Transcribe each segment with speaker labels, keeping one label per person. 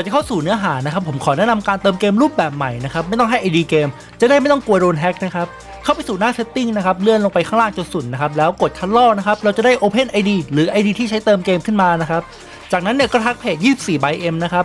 Speaker 1: อนจะเข้าสู่เนื้อหานะครับผมขอแนะนำการเติมเกมรูปแบบใหม่นะครับไม่ต้องให้ ID เกม จะได้ไม่ต้องกลัวโดนแฮ็กนะครับเข้าไปสู่หน้า setting นะครับเลื่อนลงไปข้างล่างจนสุดนะครับแล้วกดคันลอกนะครับเราจะได้ Open ID หรือ ID ที่ใช้เติมเกมขึ้นมานะครับจากนั้นเนี่ยก็ทักเพจ24 by M นะครับ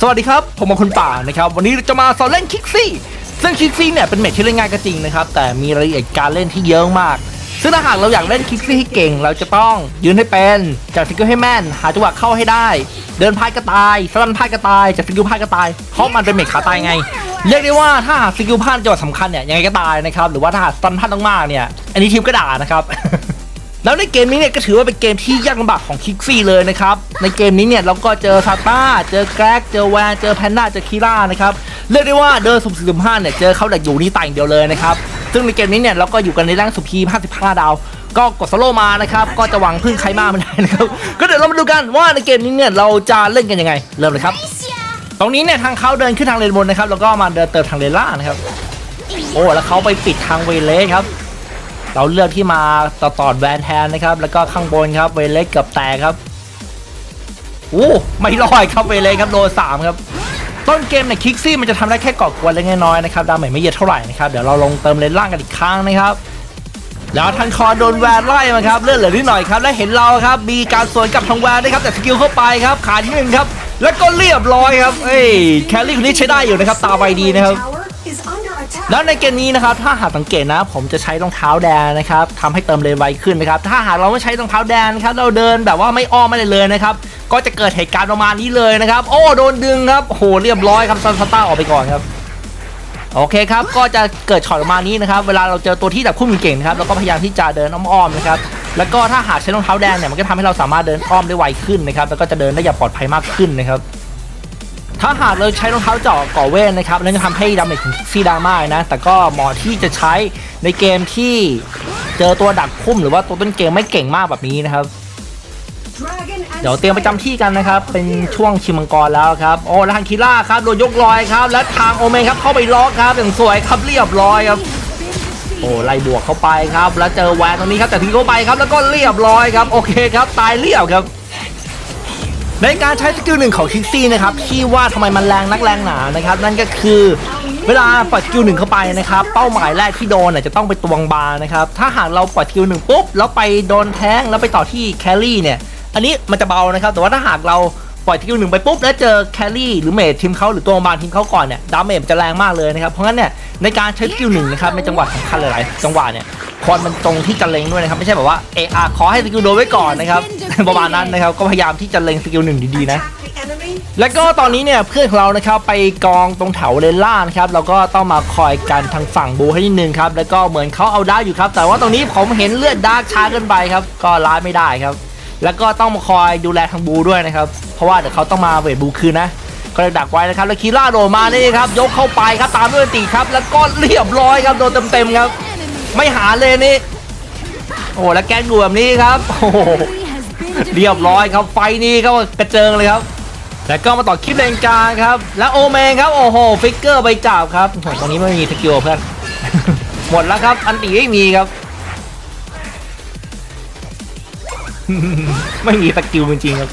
Speaker 1: สวัสดีครับ ผมมาคุณป่านะครับ วันนี้จะมาสอนเล่นคิกซี่ซึ่งคิกซี่เนี่ยเป็นเมทที่เล่นง่ายก็จริงนะครับ แต่มีรายละเอียดการเล่นที่เยอะมาก ซึ่งถ้าหากเราอยากเล่นคิกซี่ให้เก่ง เราจะต้องยืนให้เป็นจัดสกิลให้แม่น หาจังหวะเข้าให้ได้ เดินพายกระต่ายสลันพายกระต่ายจัดสกิลพายกระต่ายเพราะมันเป็นเมทขาตายไงเรียกได้ว่าถ้าสกิลพลาดจังหวะสำคัญเนี่ยยังไงก็ตายนะครับหรือว่าถ้าหากสตันพลาดมากๆเนี่ยอันนี้ทีมก็ด่านะครับ แล้วในเกมนี้เนี่ยก็ถือว่าเป็นเกมที่ยากลำบากของคิกซี่เลยนะครับ ในเกมนี้เนี่ยเราก็เจอซาต้าเจอแกร็กเจอแวนเจอแพนด้าเจอคีร่านะครับเรียกได้ว่าเดินสุ่มสี่สุ่มห้าเนี่ยเจอเขาแต่อยู่นี่ต่างเดียวเลยนะครับซึ่งในเกมนี้เนี่ยเราก็อยู่กันในร่างสุพี55 ดาว ก็กดสโลมานะครับก็จะหวังพึ่งใครมากไม่ได้นะครับก็เดี๋ยวเรามาดูกันว่าในเกมนี้เนี่ยเราจะเล่นกันยังไง เริ่มเลยครับ ตรงนี้เนี่ยทางเขาเดินขึ้นทางเลนบนนะครับแล้วก็มาเดินเติมทางเลนล่างนะครับโอ้แล้วเขาไปปิดทางเวเลสครับ เราเลือกที่มาต่อตอดแวนแทนนะครับ แล้วก็ข้างบนครับเวเลสเกับแตกครับโอ้ไม่รอดครับเวเลสครับโดนสามครับต้นเกมเนี่ยคิกซี่มันจะทำได้แค่ก่อกวนเล็กน้อยนะครับดาเมจไม่เยอะเท่าไหร่นะครับเดี๋ยวเราลงเติมเลนล่างกันอีกครั้งนะครับแล้วทันคอโดนแวนไล่มาครับเลือดเหลือนิดหน่อยครับและเห็นเราครับมีการสวนกับทางแวนด้ครับแต่สกิลเข้าไปครับขาที่หนึ่งครับแล้วก็เรียบร้อยครับเอ้ยแคลรี่คนนี้ใช้ได้อยู่นะครับตาไวดีนะครับ แล้วในเกมนี้นะครับถ้าหากสังเกตนะ ผมจะใช้รองเท้าแดงนะครับทำให้เติมเลนไวขึ้นนะครับ ถ้าหากเราไม่ใช้รองเท้าแดงนครับเราเดินแบบว่าไม่อ้อมไม่เลยเลยนะครับก็จะเกิดเหตุการณ์ประมาณนี้เลยนะครับโอ้โดนดึงครับโหเรียบร้อยครับซันสตาร์ออกไปก่อนครับโอเคครับ ก็จะเกิดช็อตออกมานี้นะครับ เวลาเราเจอตัวที่แบบคู่มือเก่งนะครับเราก็พยายามที่จะเดินอ้อมๆนะครับ แล้วก็ถ้าหากใช้รองเท้าแดงเนี่ยมันก็ทำให้เราสามารถเดินอ้อมได้ไวขึ้นนะครับ แล้วก็จะเดินได้อย่างปลอดภัยมากขึ้นนะครับ ถ้าหากเราใช้รองเท้าเจาะก่อเวทนะครับนั่นจะทำให้ดาเมจของซีดามากนะ แต่ก็เหมาะที่จะใช้ในเกมที่เจอตัวดักพุ่มหรือว่าตัวต้นเกมไม่เก่งมากแบบนี้นะครับ เดี๋ยวเตรียมประจำที่กันนะครับ เป็นช่วงชิมังกรแล้วครับ โอ้แล้วทางคีล่าครับโดนยกลอยครับ แล้วทางโอเมนครับเข้าไปล็อกครับอย่างสวยครับเรียบร้อยครับโอ้ไล่บวกเข้าไปครับ แล้วเจอแวนตรงนี้ครับแต่ทิ้งเข้าไปครับแล้วก็เรียบร้อยครับโอเคครับตายเรียบครับ ในการใช้สกิลหนึ่งของคิกซี่นะครับที่ว่าทำไมมันแรงนักแรงหนานะครับ นั่นก็คือเวลาปล่อยสกิลหนึ่งเข้าไปนะครับ เป้าหมายแรกที่โดนน่ยจะต้องไปตวงบาร์นะครับ ถ้าหากเราปล่อยสกิลหนึ่งปุ๊บแล้วไปโดนแท้งแล้วไปต่อที่แคลรี่เนี่ย อันนี้มันจะเบานะครับ แต่ว่าถ้าหากเรา ล่อยสกิลหนึ่งไปปุ๊บแล้วเจอแครี่หรือเมจทีมเขาหรือตัวบาร์ทีมเขาก่อนเนี่ยดาเมจจะแรงมากเลยนะครับเพราะงั้นเนี่ยในการใช้สกิลหนึ่งนะครับในจังหวะสำคัญหลายๆจังหวะเนี่ยควรมันตรงที่จะเล็งด้วยนะครับไม่ใช่แบบว่าเออาขอให้สกิลโดนไว้ก่อนนะครับประมาณนั้นนะครับก็พยายามที่จะเล็งสกิลหนึ่งดีๆนะแล้วก็ตอนนี้เนี่ยเพื่อนของเรานะครับไปกองตรงแถวเลนล่างนะครับเราก็ต้องมาคอยกันทางฝั่งบูให้นิดนึงครับแล้วก็เหมือนเขาเอาดาอยู่ครับแต่ว่าตรงนี้ผมเห็นเลือดดาร์กช้าเกินไปครับก็ล้าไม่ได้ครับ แล้วก็ต้องมาคอยดูแลทางบูด้วยนะครับ เพราะว่าเดี๋ยวเขาต้องมาเวทบูคืนนะก็เลยดักไว้นะครับ แล้วคีร่าโดดมานี่ครับ ยกเข้าไปครับตามด้วยตีครับ แล้วก็เรียบร้อยครับโดนเต็มๆครับ ไม่หาเลยนี่ โอ้แล้วแกนดูแบบนี้ครับ โอ้โหเรียบร้อยครับไฟนี้ก็กระเจิงเลยครับ แล้วก็มาต่อคลิปเลนกลางครับ แล้วโอเมนครับ โอ้โห ฟิกเกอร์ไปจับครับโอ้โหตรงนี้ไม่มีสกิลเพื่อน หมดแล้วครับ อันตีไม่มีครับ ไม่มีสกิลจริงๆครับ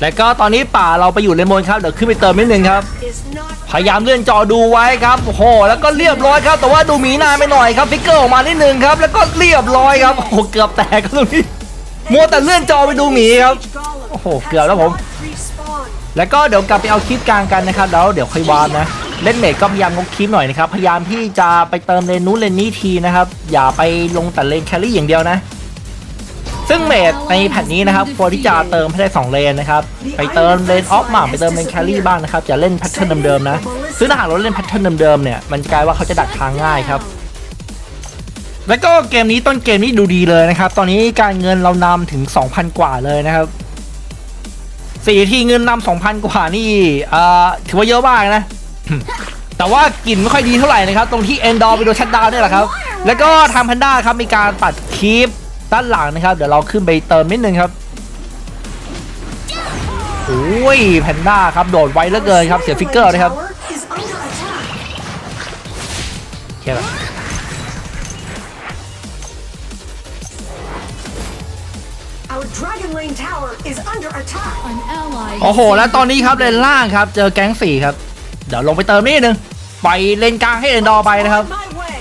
Speaker 1: แล้วก็ตอนนี้ป่าเราไปอยู่เลนบนครับ เดี๋ยวขึ้นไปเติมนิดนึงครับ พยายามเลื่อนจอดูไว้ครับโอ้โหแล้วก็เรียบร้อยครับ แต่ว่าดูหมีน้าไปหน่อยครับฟิกเกอร์ออกมานิดนึงครับ แล้วก็เรียบร้อยครับ โอ้โหเกือบแตกครับตรงนี้มัวแต่เลื่อนจอไปดูหมีครับ โอ้โห เกือบแล้วผม แล้วก็เดี๋ยวกลับไปเอาคลิปกลางกันนะครับ แล้วเดี๋ยวค่อยวาร์ปนะ เล่นเมดก็พยายามงกคลิปหน่อยนะครับ พยายามที่จะไปเติมเลนนู้นเลนนี้ทีนะครับ อย่าไปลงแต่เลนแครี่อย่างเดียวนะ ซึ่งเมดในแผ่นนี้นะครับควรที่จะเติมให้ได้ 2 เลนนะครับ ไปเติมเลนออฟมาไปเติมเลนแครี่บ้างนะครับ อย่าเล่นแพทเทิร์นเดิมๆนะ ซึ่งถ้าหากเราเล่นแพทเทิร์นเดิมๆเนี่ย มันจะกลายว่าเขาจะดักทางง่ายครับ แล้วก็เกมนี้ต้นเกมนี้ดูดีเลยนะครับ ตอนนี้การเงินเรานำถึง 2,000 กว่าเลยนะครับสี่ทีเงินนำสองพันกว่านี่ถือว่าเยอะมากนะ แต่ว่ากลิ่นไม่ค่อยดีเท่าไหร่นะครับ ตรงที่เอนดอร์ไปโดนชัดดาวน์เนี่ยแหละครับ แล้วก็ทางแพนด้าครับมีการตัดคลิป ด้านหลังนะครับ เดี๋ยวเราขึ้นไปเติมนิดนึงครับโอ้ยแพนด้าครับโดดไวเหลือเกินครับเสียฟิกเกอร์นะครับ
Speaker 2: Tower is under attack.
Speaker 1: แค่นั้น
Speaker 2: Our Dragon Lane Tower is under attack.
Speaker 3: An ally
Speaker 1: โอ้โห แล้วตอนนี้ครับเลนล่างครับ เจอแก๊งสี่ครับ เดี๋ยวลงไปเติมนิดนึงไปเลนกลางให้เอนดอร์ไปนะครับ
Speaker 2: On my way.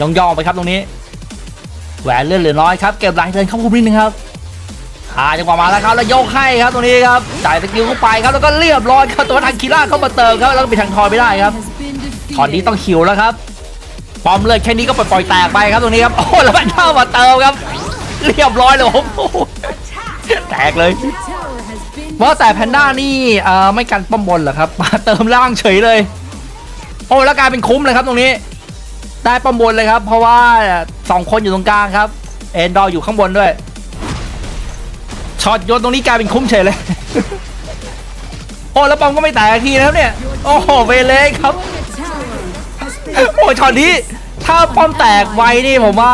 Speaker 1: ย่องย่องๆไปครับตรงนี้ แหวนเลื่อนเหลือน้อยครับเก็บลายเดินเข้าคุมนิดนึงครับอ่าจังหวะมาแล้วครับแล้วยกให้ครับตรงนี้ครับจ่ายสกิลเข้าไปครับแล้วก็เรียบร้อยครับตัวทางคีร่าเข้ามาเติมครับแล้วก็ปิดทางทอยไม่ได้ครับตอนนี้ต้องคิวแล้วครับปอมเลือดแค่นี้ก็ปล่อยแตกไปครับตรงนี้ครับโอ้แล้วแพนด้ามาเติมครับ เรียบร้อยเลยโอ้แตกเลยว่าแต่แพนด้านี่เออไม่กันป้อมบนเหรอครับมาเติมล่างเฉยเลย โอ้แล้วกลายเป็นคุ้มเลยครับตรงนี้ ได้ป้อมบนเลยครับ เพราะว่าสองคนอยู่ตรงกลางครับ เอนดออยู่ข้างบนด้วย ช็อตโยนตรงนี้กลายเป็นคุ้มเฉยเลย โอ้แล้วป้อมก็ไม่แตกทีนะครับเนี่ย โอ้โหเวเล่ครับ โอ้ช็อตนี้ถ้าป้อมแตกไวนี่ผมว่า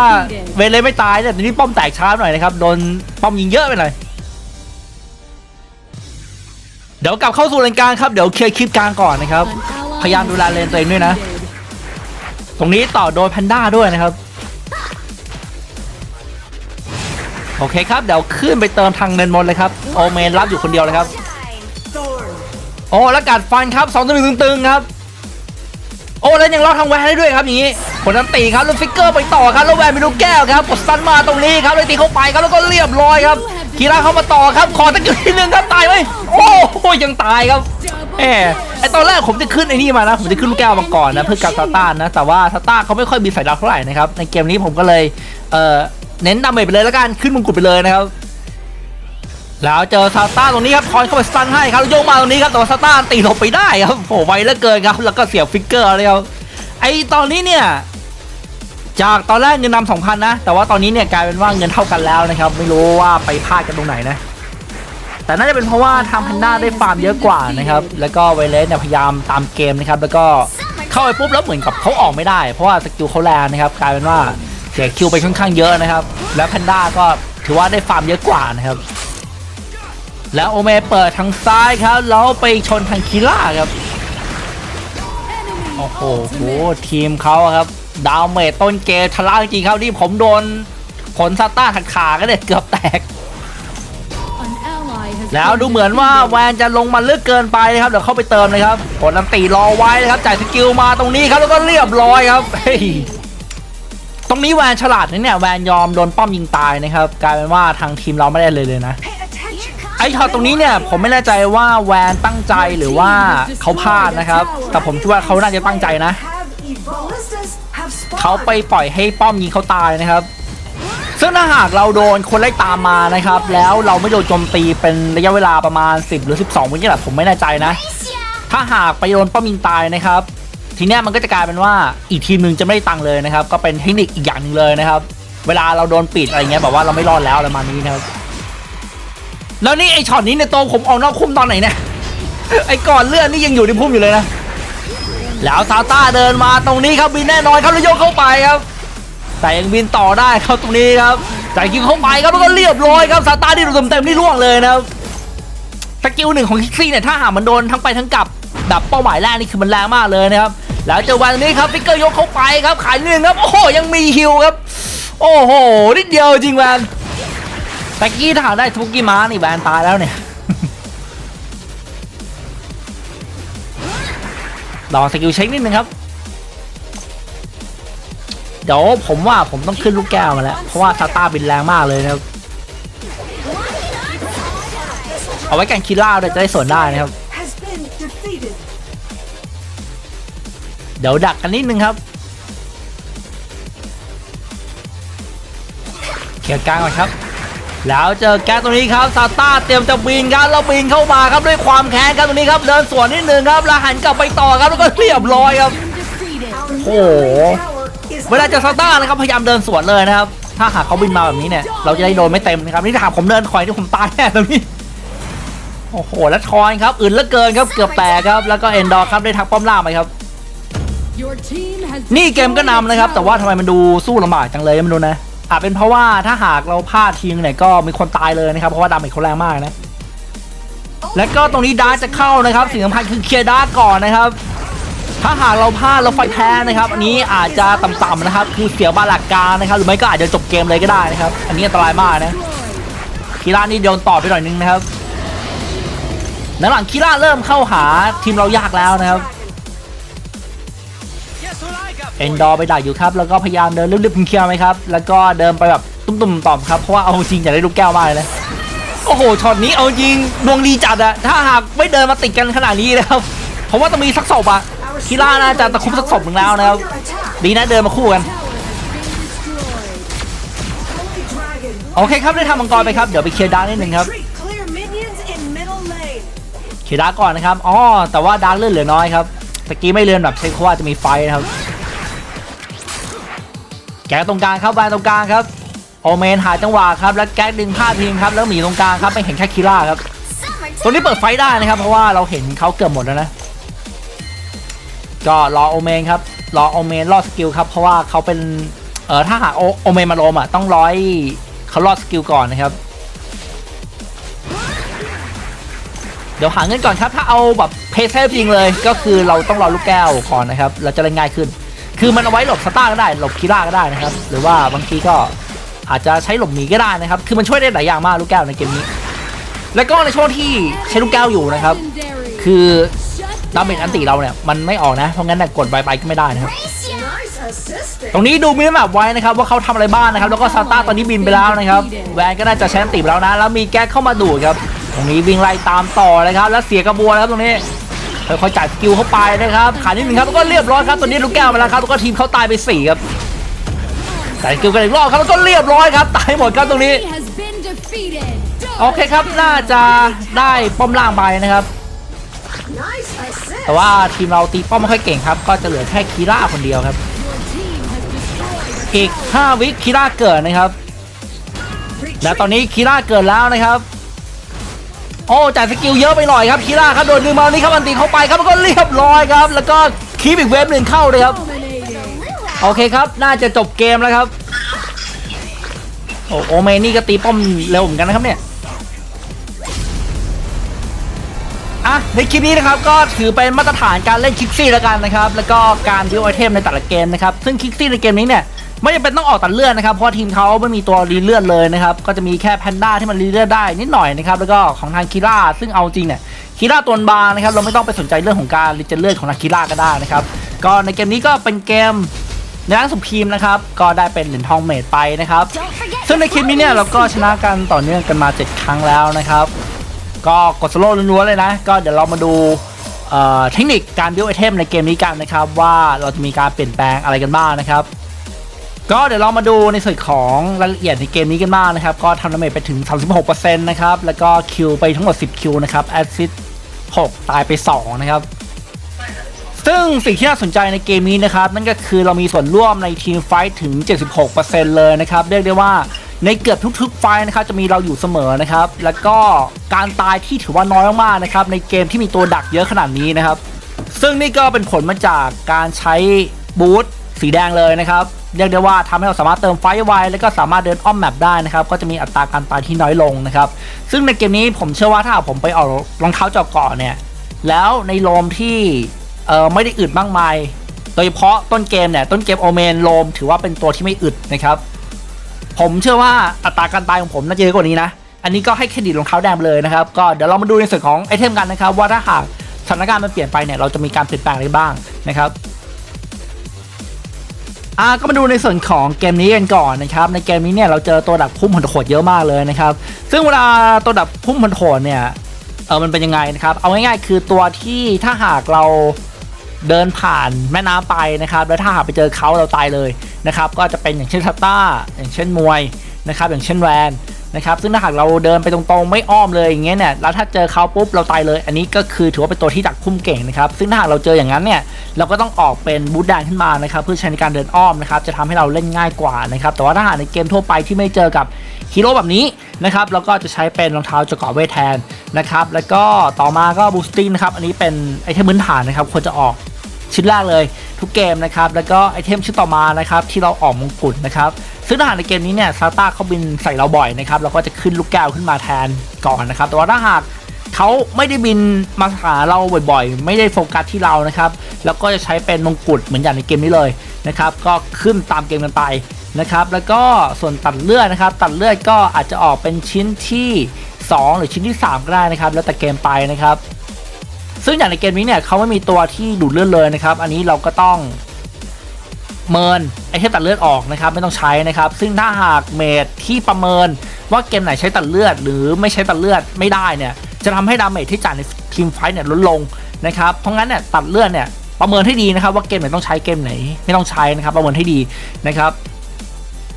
Speaker 1: เวเล่ไม่ตายแต่ทีนี้ป้อมแตกช้าหน่อยนะครับ โดนป้อมยิงเยอะไปหน่อยเดี๋ยวกลับเข้าสู่เลนกลางครับ เดี๋ยวเคลียร์คลิปกลางก่อนนะครับ พยายามดูแลเลนตัวเองด้วยนะ ตรงนี้ต่อโดยแพนด้าด้วยนะครับ โอเคครับ เดี๋ยวขึ้นไปเติมทางเนินมนเลยครับ โอเมนรับอยู่คนเดียวเลยครับ โอ้แล้วกัดฟันครับสองตัวหนึ่งตึงครับ โอ้แล้วยังรอดทางแวนได้ด้วยครับอย่างนี้ผลน้ำตีครับล้วฟิกเกอร์ไปต่อครับแล้วแวนไปดูแก้วครับกดสตันมาตรงนี้ครับเลยตีเข้าไปครับแล้วก็เรียบร้อยครับคีราเข้ามาต่อครับขอตะกี้ทีหนึ่งครับตายไหมโอ้โหยังตายครับแหมไอตอนแรกผมจะขึ้นไอ้นี่มานะผมจะขึ้นลูกแก้วมาก่อนนะเพื่อกับซาต้านะแต่ว่าซาต้าเขาไม่ค่อยมีสายดาวเท่าไหร่นะครับในเกมนี้ผมก็เลยเออเน้นดาเมจไปเลยแล้วกันขึ้นมงกุฎไปเลยนะครับ แล้วเจอซาต้าตรงนี้ครับทอนเข้าไปสตันให้ครับแล้วโยกมาตรงนี้ครับแต่ว่าซาต้าตีหลบไปได้ครับโหไวเหลือเกินครับ แล้วก็เสียฟิกเกอร์เลยครับไอตอนนี้เนี่ยจากตอนแรกเงินนำสองพันนะ แต่ว่าตอนนี้เนี่ยกลายเป็นว่าเงินเท่ากันแล้วนะครับ ไม่รู้ว่าไปพลาดกันตรงไหนนะ แต่น่าจะเป็นเพราะว่าทางแพนด้าได้ฟาร์มเยอะกว่านะครับ แล้วก็ไวเลสเนี่ยพยายามตามเกมนะครับ แล้วก็เข้าไปปุ๊บแล้วเหมือนกับเขาออกไม่ได้ เพราะว่าสกิลเขาแรงนะครับ กลายเป็นว่าเสียคิวไปค่อนข้างเยอะนะครับ แล้วแพนด้าก็ถือว่าได้ฟาร์มเยอะกว่านะครับ แล้วโอเมเปิดทางซ้ายครับแล้วไปชนทางคิล่าครับ โอ้โหโหทีมเขาครับ ดาวเมจต้นเกมทะลักจริงๆครับนี่ผมโดนขนซาต้าถักขาก็เนี่ยเกือบแตก แล้วดูเหมือนว่าแวนจะลงมาลึกเกินไปนะครับเดี๋ยวเข้าไปเติมเลยครับผลน้ำตีรอไว้นะครับจ่ายสกิลมาตรงนี้ครับแล้วก็เรียบร้อยครับเฮ้ยตรงนี้แวนฉลาดนะเนี่ยแวนยอมโดนป้อมยิงตายนะครับกลายเป็นว่าทางทีมเราไม่ได้เลยเลยนะ อ้ช็อตตรงนี้เนี่ยผมไม่แน่ใจว่าแวนตั้งใจหรือว่าเขาพลาดนะครับ แต่ผมคิดว่าเขาน่าจะตั้งใจนะ เขาไปปล่อยให้ป้อมยิงเขาตายนะครับ ซึ่งถ้าหากเราโดนคนไล่ตามมานะครับ แล้วเราไม่โดนโจมตีเป็นระยะเวลาประมาณ 10 หรือ 12วินี่แหละผมไม่แน่ใจนะ ถ้าหากไปโดนป้อมยิงตายนะครับ ทีนี้มันก็จะกลายเป็นว่าอีกทีมหนึ่งจะไม่ได้ตังค์เลยนะครับ ก็เป็นเทคนิคอีกอย่างหนึ่งเลยนะครับ เวลาเราโดนปิดอะไรเงี้ยแบบว่าเราไม่รอดแล้วอะไรมานี้นะครับ แล้วนี่ไอช็อตนี้ในยตัวผมออกนอกคุ้มตอนไหนเนี่ยไอก่อนเลื่อนนี่ยังอยู่ในพุ่มอยู่เลยนะแล้วซาต้าเดินมาตรงนี้ครับบินแน่นอนครับแล้วโยกเข้าไปครับ แต่ยังบินต่อได้ครับตรงนี้ครับจ่ายคิวเข้าไปครับแล้วก็เรียบร้อยครับซาต้าที่โดนเต็มๆนี่ล่วงเลยนะครับสกิลหนึ่งของคิกซี่เนี่ยถ้าหามันโดนทั้งไปทั้งกลับแบบเป้าหมายแรกนี่คือมันแรงมากเลยนะครับแล้วเจอวันนี้ครับฟิกเกอร์ยกเข้าไปครับขายหนึ่งครับโอ้โหยังมีฮิวครับ โอ้โหนิดเดียวจริงแวน ตะกี้ถ้าหาได้ทุกกี้ม้านี่แวนตายแล้วเนี่ยลองสกิลเช็คนิดนึงครับ เดี๋ยวผมว่าผมต้องขึ้นลูกแก้วมาแล้ว เพราะว่าซาต้าบินแรงมากเลยนะครับ เอาไว้กันคิล่าด้วยจะได้สวนได้นะครับ เดี๋ยวดักกันนิดนึงครับเคลียกลางก่อนครับ แล้วเจอแก๊สตรงนี้ครับซาต้าเตรียมจะบินครับแล้วบินเข้ามาครับด้วยความแค้นครับตรงนี้ครับเดินสวนนิดนึงครับแล้วหันกลับไปต่อครับแล้วก็เรียบร้อยครับ
Speaker 3: defeated.
Speaker 2: Our
Speaker 1: Oh.
Speaker 2: middle lane tower is
Speaker 1: เวลาเจอซาต้านะครับพยายามเดินสวนเลยนะครับ ถ้าหากเขาบินมาแบบนี้เนี่ยเราจะได้โดนไม่เต็มนะครับนี่ถ้าหากผมเดินคอยที่ผมตายแน่ตรงนี้โอ้โหแล้วทอยครับอื่นเหลือเกินครับเกือบแตกครับแล้วก็เอนดอร์ครับได้ทักป้อมล่างไปครับ
Speaker 3: Your team has
Speaker 1: นี่เกมก็นำนะครับ แต่ว่าทำไมมันดูสู้ลำบากจังเลยไม่รู้นะ อาจเป็นเพราะว่าถ้าหากเราพลาดทีนึงเนี่ยก็มีคนตายเลยนะครับ เพราะว่าดาเมจเขาแรงมากนะ และก็ตรงนี้ดาร์จะเข้านะครับสิ่งสำคัญคือเคลียร์ดาร์ก่อนนะครับ ถ้าหากเราพลาดเราไฟแพ้นะครับ อันนี้อาจจะต่ำๆนะครับ คือเสียบาหลักการนะครับ หรือไม่ก็อาจจะจบเกมเลยก็ได้นะครับ อันนี้อันตรายมากนะคีร่านี่โดนต่อไปหน่อยนึงนะครับหลังคีร่าเริ่มเข้าหาทีมเรายากแล้วนะครับ เอ็นดอร์ไปดักอยู่ครับ แล้วก็พยายามเดินรีบๆเคลียร์ไหมครับ แล้วก็เดินไปแบบตุ้มๆต่อมครับ เพราะว่าเอาจริงอยากได้ลูกแก้วมากเลยโอ้โห ช็อตนี้เอาจริงดวงดีจัดอะถ้าหากไม่เดินมาติดกันขนาดนี้นะครับผมว่าต้องมีสักศพอะคีร่าน่าจะตะคุบสักศพหนึ่งแล้วนะครับ ดีนะเดินมาคู่กัน โอเคครับได้ทำมังกรไปครับ เดี๋ยวไปเคลียร์ดาร์กนิดนึงครับ เคลียร์ดาร์กก่อนนะครับ อ๋อ แต่ว่าดาร์กเลื่อนเหลือน้อยครับ ตะกี้ไม่เลือนแบบเช็คเพราะว่าจะมีไฟนะครับ แกะตรงกลางครับแวนตรงกลางครับโอเมนหาจังหวะครับ แล้วแก๊กดึงผ้าทีมครับ แล้วหมีตรงกลางครับไม่เห็นแค่คีร่าครับตรงนี้เปิดไฟได้นะครับ เพราะว่าเราเห็นเขาเกือบหมดแล้วนะ ก็รอโอเมนครับ รอโอเมนรอดสกิลครับ เพราะว่าเขาเป็น เออถ้าหากโอโอเมนมาโลมอะต้องร้อยเขารอดสกิลก่อนนะครับ เดี๋ยวหาเงินก่อนครับ ถ้าเอาแบบเพย์เซฟจริงเลย ก็คือเราต้องรอลูกแก้วก่อนนะครับ เราจะได้ง่ายขึ้น คือมันเอาไว้หลบสตาร์ก็ได้ หลบคีร่าก็ได้นะครับ หรือว่าบางทีก็อาจจะใช้หลบหนีก็ได้นะครับ คือมันช่วยได้หลายอย่างมากลูกแก้วในเกมนี้ แล้วก็ในช่วงที่ใช้ลูกแก้วอยู่นะครับ คือดาเมจอันติเราเนี่ยมันไม่ออกนะ เพราะงั้นกดใบไปก็ไม่ได้นะครับ ตรงนี้ดูมินิแมปไว้นะครับว่าเขาทำอะไรบ้างนะครับ แล้วก็ซาต้าตอนนี้บินไปแล้วนะครับ แวนก็น่าจะใช้อันติไปแล้วนะ แล้วมีแก๊กเข้ามาดูดครับ ตรงนี้วิ่งไล่ตามต่อนะครับ แล้วเสียกระบวนครับตรงนี้ค่อยๆจ่ายสกิลเข้าไปนะครับขานิดหนึ่งครับแล้วก็เรียบร้อยครับตัวนี้ลูกแก้วมาแล้วครับแล้วก็ทีมเขาตายไปสี่ครับจ่ายสกิลกันอีกรอบครับแล้วก็เรียบร้อยครับตายหมดครับตรงนี้โอเคครับน่าจะได้ป้อมล่างไปนะครับแต่ว่าทีมเราตีป้อมไม่ค่อยเก่งครับ ก็จะเหลือแค่คีร่าคนเดียวครับอีก5วิคีร่าเกิดนะครับ และตอนนี้คีร่าเกิดแล้วนะครับ โอ้จ่ายสกิลเยอะไปหน่อยครับคีร่าครับโดนดึงมานี่ครับอันตีเข้าไปครับแล้วก็เรียบร้อยครับ แล้วก็คีบอีกเวฟหนึ่งเข้าเลยครับโอเคครับ น่าจะจบเกมแล้วครับโอ้โอเมนี่ก็ตีป้อมเร็วเหมือนกันนะครับเนี่ยอะในคลิปนี้นะครับก็ถือเป็นมาตรฐานการเล่นคิกซี่แล้วกันนะครับ แล้วก็การดิวไอเทมในแต่ละเกมนะครับ ซึ่งคิกซี่ในเกมนี้เนี่ย ไม่จำเป็นต้องออกตัดเลือดนะครับเพราะทีมเขาไม่มีตัวรีเลือดเลยนะครับก็จะมีแค่แพนด้าที่มันรีเลือดได้นิดหน่อยนะครับแล้วก็ของทางคีร่าซึ่งเอาจริงเนี่ยคีร่าตัวบางนะครับเราไม่ต้องไปสนใจเรื่องของการรีเจนเลือดของทางคีร่าก็ได้นะครับก็ในเกมนี้ก็เป็นเกมในร่างสุพีมนะครับก็ได้เป็นเหรียญทองเมดไปนะครับซึ่งในคลิปนี้เนี่ยเราก็ชนะกันต่อเนื่องกันมา 7 ครั้งแล้วนะครับก็กดสโลว์ล้วนๆเลยนะ ก็เดี๋ยวเรามาดูเอ่อเทคนิคการบิวไอเทมในเกมนี้กันนะครับ ว่าเราจะมีการเปลี่ยนแปลงอะไรกันบ้างนะครับ ก็เดี๋ยวเรามาดูในส่วนของรายละเอียดในเกมนี้กันบ้างนะครับ ก็ทำดาเมจไปถึง 36%นะครับ แล้วก็คิวไปทั้งหมด 10 คิวนะครับ แอดซิส6ตายไป 2 นะครับ ซึ่งสิ่งที่น่าสนใจในเกมนี้นะครับ นั่นก็คือเรามีส่วนร่วมในทีมไฟท์ถึง 76%เลยนะครับ เรียกได้ว่าในเกือบทุกๆไฟท์นะครับจะมีเราอยู่เสมอนะครับ แล้วก็การตายที่ถือว่าน้อยมากๆนะครับในเกมที่มีตัวดักเยอะขนาดนี้นะครับ ซึ่งนี่ก็เป็นผลมาจากการใช้บูท สีแดงเลยนะครับเรียกได้ว่าทำให้เราสามารถเติมไฟไวแล้วก็สามารถเดินอ้อมแมปได้นะครับก็จะมีอัตราการตายที่น้อยลงนะครับซึ่งในเกมนี้ผมเชื่อว่าถ้าผมไปเอารองเท้าเจาะเกาะเนี่ยแล้วในโลมที่เออไม่ได้อึดมากมาย โดยเฉพาะต้นเกมเนี่ยต้นเกมโอเมนโลมถือว่าเป็นตัวที่ไม่อึดนะครับผมเชื่อว่าอัตราการตายของผมน่าจะเยอะกว่านี้นะอันนี้ก็ให้เครดิตรองเท้าแดงเลยนะครับก็เดี๋ยวเรามาดูในส่วนของไอเทมกันนะครับว่าถ้าหากสถานการณ์มันเปลี่ยนไปเนี่ยเราจะมีการเปลี่ยนแปลงอะไรบ้างนะครับ อ่าก็มาดูในส่วนของเกมนี้กันก่อนนะครับในเกมนี้เนี่ยเราเจอตัวดักพุ่มผลโขดเยอะมากเลยนะครับซึ่งเวลาตัวดักพุ่มผลโขดเนี่ยเออมันเป็นยังไงนะครับเอาง่ายๆ คือตัวที่ถ้าหากเราเดินผ่านแม่น้ำไปนะครับแล้วถ้าหากไปเจอเขาเราตายเลยนะครับก็จะเป็นอย่างเช่นทัตต้าอย่างเช่นมวยนะครับอย่างเช่นแวน นะครับซึ่งถ้าหากเราเดินไปตรงๆไม่อ้อมเลยอย่างเงี้ยเนี่ยแล้วถ้าเจอเขาปุ๊บเราตายเลย อันนี้ก็คือถือว่าเป็นตัวที่ดักพุ่มเก่งนะครับซึ่งถ้าหากเราเจออย่างนั้นเนี่ยเราก็ต้องออกเป็นบูทแดนขึ้นมานะครับเพื่อใช้ในการเดินอ้อมนะครับจะทำให้เราเล่นง่ายกว่านะครับแต่ว่าถ้าหากในเกมทั่วไปที่ไม่เจอกับฮีโร่แบบนี้นะครับเราก็จะใช้เป็นรองเท้าจะเกาะเวทแทนนะครับแล้วก็ต่อมาก็บูสติ้งนะครับอันนี้เป็นไอเทมพื้นฐานนะครับควรจะออก ชิ้นแรกเลย ทุกเกมนะครับ แล้วก็ไอเทมชิ้นต่อมานะครับที่เราออกมงกุฎนะครับซึ่งถ้าหากในเกมนี้เนี่ยซาต้าเขาบินใส่เราบ่อยนะครับเราก็จะขึ้นลูกแก้วขึ้นมาแทนก่อนนะครับ แต่ว่าถ้าหากเขาไม่ได้บินมาหาเราบ่อยๆ ไม่ได้โฟกัสที่เรานะครับ แล้วก็จะใช้เป็นมงกุฎเหมือนอย่างในเกมนี้เลยนะครับ ก็ขึ้นตามเกมกันไปนะครับ แล้วก็ส่วนตัดเลือดนะครับ ตัดเลือดก็อาจจะออกเป็นชิ้นที่ 2 หรือชิ้นที่ 3 ก็ได้นะครับ แล้วแต่เกมไปนะครับ ซึ่งอย่างในเกมนี้เนี่ยเขาไม่มีตัวที่ดูดเลือดเลยนะครับ อันนี้เราก็ต้องเมินไอเทมตัดเลือดออกนะครับ ไม่ต้องใช้นะครับ ซึ่งถ้าหากเมดที่ประเมินว่าเกมไหนใช้ตัดเลือด หรือไม่ใช้ตัดเลือดไม่ได้เนี่ย จะทำให้ดาเมจที่จ่ายในทีมไฟท์เนี่ยลดลงนะครับ เพราะงั้นเนี่ยตัดเลือดเนี่ยประเมินให้ดีนะครับ ว่าเกมไหนต้องใช้เกมไหน ไม่ต้องใช้นะครับ ประเมินให้ดีนะครับ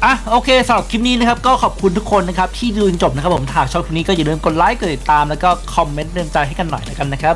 Speaker 1: อะโอเคสำหรับคลิปนี้นะครับก็ขอบคุณทุกคนนะครับที่ดูจนจบนะครับผมถ้าชอบคลิปนี้ก็อย่าลืมกดไลค์กดติดตามแล้วก็คอมเมนต์เตือนใจให้กันหน่อยแล้วกันนะครับ